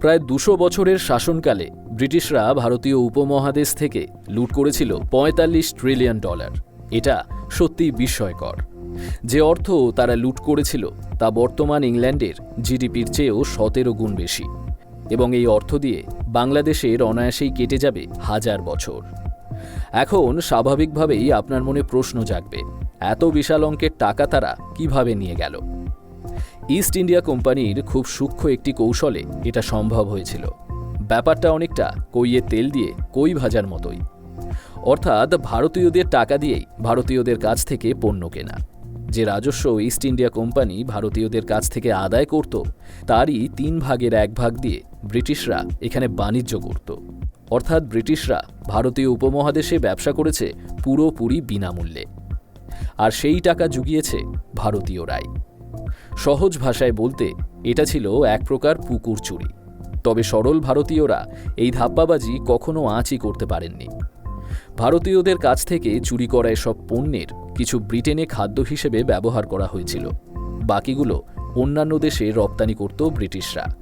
প্রায় দুশো বছরের শাসনকালে ব্রিটিশরা ভারতীয় উপমহাদেশ থেকে লুট করেছিল পঁয়তাল্লিশ ট্রিলিয়ন ডলার। এটা সত্যিই বিস্ময়কর। যে অর্থ তারা লুট করেছিল তা বর্তমান ইংল্যান্ডের জিডিপির চেয়েও সতেরো গুণ বেশি এবং এই অর্থ দিয়ে বাংলাদেশের অনায়াসেই কেটে যাবে হাজার বছর। এখন স্বাভাবিকভাবেই আপনার মনে প্রশ্ন জাগবে, এত বিশাল অঙ্কের টাকা তারা কীভাবে নিয়ে গেল? ইস্ট ইন্ডিয়া কোম্পানির খুব সূক্ষ্ম একটি কৌশলে এটা সম্ভব হয়েছিল। ব্যাপারটা অনেকটা কইয়ে তেল দিয়ে কই ভাজার মতোই। অর্থাৎ ভারতীয়দের টাকা দিয়েই ভারতীয়দের কাছ থেকে পণ্য কেনা। যে রাজস্ব ইস্ট ইন্ডিয়া কোম্পানি ভারতীয়দের কাছ থেকে আদায় করত, তারই তিন ভাগের এক ভাগ দিয়ে ব্রিটিশরা এখানে বাণিজ্য করত। অর্থাৎ ব্রিটিশরা ভারতীয় উপমহাদেশে ব্যবসা করেছে পুরোপুরি বিনামূল্যে। আর সেই টাকা জুগিয়েছে ভারতীয়রাই। সহজ ভাষায় বলতে, এটা ছিল এক প্রকার পুকুর চুরি। তবে সরল ভারতীয়রা এই ধাপ্পাবাজি কখনো আঁচই করতে পারেননি। ভারতীয়দের কাছ থেকে চুরি করা এসব পণ্যের কিছু ব্রিটেনে খাদ্য হিসেবে ব্যবহার করা হয়েছিল। বাকিগুলো অন্যান্য দেশে রপ্তানি করত ব্রিটিশরা।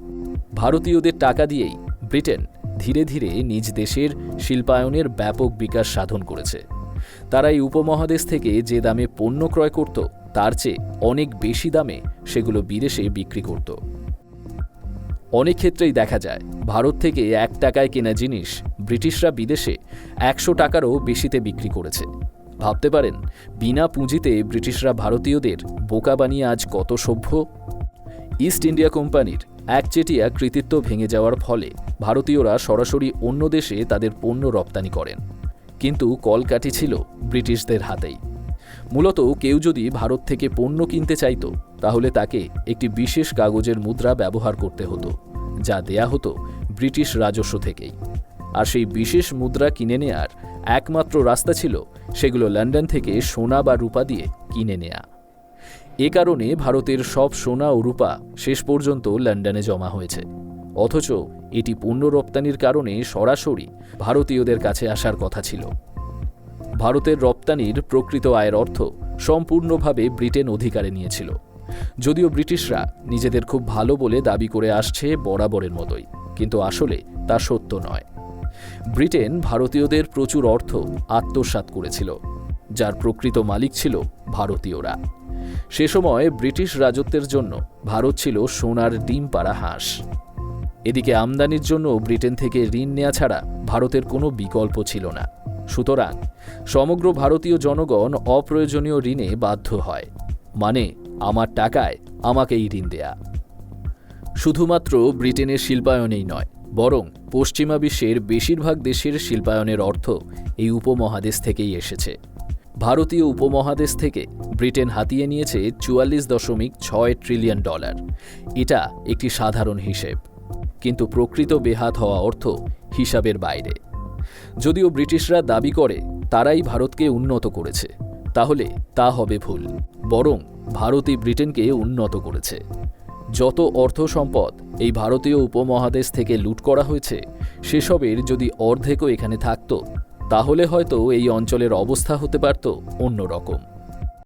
ভারতীয়দের টাকা দিয়েই ব্রিটেন ধীরে ধীরে নিজ দেশের শিল্পায়নের ব্যাপক বিকাশ সাধন করেছে। তারা এই উপমহাদেশ থেকে যে দামে পণ্য ক্রয় করত তার চেয়ে অনেক বেশি দামে সেগুলো বিদেশে বিক্রি করত। অনেক ক্ষেত্রেই দেখা যায়, ভারত থেকে এক টাকায় কেনা জিনিস ব্রিটিশরা বিদেশে একশো টাকারও বেশিতে বিক্রি করেছে। ভাবতে পারেন, বিনা পুঁজিতে ব্রিটিশরা ভারতীয়দের বোকা বানিয়ে আজ কত সভ্য? ইস্ট ইন্ডিয়া কোম্পানির একচেটিয়া কৃতিত্ব ভেঙে যাওয়ার ফলে ভারতীয়রা সরাসরি অন্য দেশে তাদের পণ্য রপ্তানি করেন। কিন্তু কলকাঠি ছিল ব্রিটিশদের হাতেই। মূলত কেউ যদি ভারত থেকে পণ্য কিনতে চাইত, তাহলে তাকে একটি বিশেষ কাগজের মুদ্রা ব্যবহার করতে হতো, যা দেয়া হতো ব্রিটিশ রাজস্ব থেকেই। আর সেই বিশেষ মুদ্রা কিনে নেয়ার একমাত্র রাস্তা ছিল সেগুলো লন্ডন থেকে সোনা বা রূপা দিয়ে কিনে নেয়া। এ কারণে ভারতের সব সোনা ও রূপা শেষ পর্যন্ত লন্ডনে জমা হয়েছে। অথচ এটি পণ্য রপ্তানির কারণে সরাসরি ভারতীয়দের কাছে আসার কথা ছিল। ভারতের রপ্তানির প্রকৃত আয়ের অর্থ সম্পূর্ণভাবে ব্রিটেন অধিকারে নিয়েছিল। যদিও ব্রিটিশরা নিজেদের খুব ভালো বলে দাবি করে আসছে বরাবরের মতোই, কিন্তু আসলে তা সত্য নয়। ব্রিটেন ভারতীয়দের প্রচুর অর্থ আত্মসাৎ করেছিল, যার প্রকৃত মালিক ছিল ভারতীয়রা। সে সময় ব্রিটিশ রাজত্বের জন্য ভারত ছিল সোনার ডিম পাড়া হাঁস। এদিকে আমদানির জন্য ব্রিটেন থেকে ঋণ নেওয়া ছাড়া ভারতের কোনো বিকল্প ছিল না। সুতরাং সমগ্র ভারতীয় জনগণ অপ্রয়োজনীয় ঋণে বাধ্য হয়। মানে আমার টাকায় আমাকেই ঋণ দেয়া। শুধুমাত্র ব্রিটেনের শিল্পায়নেই নয়, বরং পশ্চিমা বিশ্বের বেশিরভাগ দেশের শিল্পায়নের অর্থ এই উপমহাদেশ থেকেই এসেছে। ভারতীয় উপমহাদেশ থেকে ব্রিটেন হাতিয়ে নিয়েছে চুয়াল্লিশ দশমিক ছয় ট্রিলিয়ন ডলার। এটা একটি সাধারণ হিসেব। কিন্তু প্রকৃত বেহাত হওয়া অর্থ হিসাবের বাইরে। যদিও ব্রিটিশরা দাবি করে, তারাই ভারতকে উন্নত করেছে। তাহলে তা হবে ভুল। বরং ভারতই ব্রিটেনকে উন্নত করেছে। যত অর্থ সম্পদ এই ভারতীয় উপমহাদেশ থেকে লুট করা হয়েছে, সেসবের যদি অর্ধেকও এখানে থাকত, তাহলে হয়তো এই অঞ্চলের অবস্থা হতে পারত অন্যরকম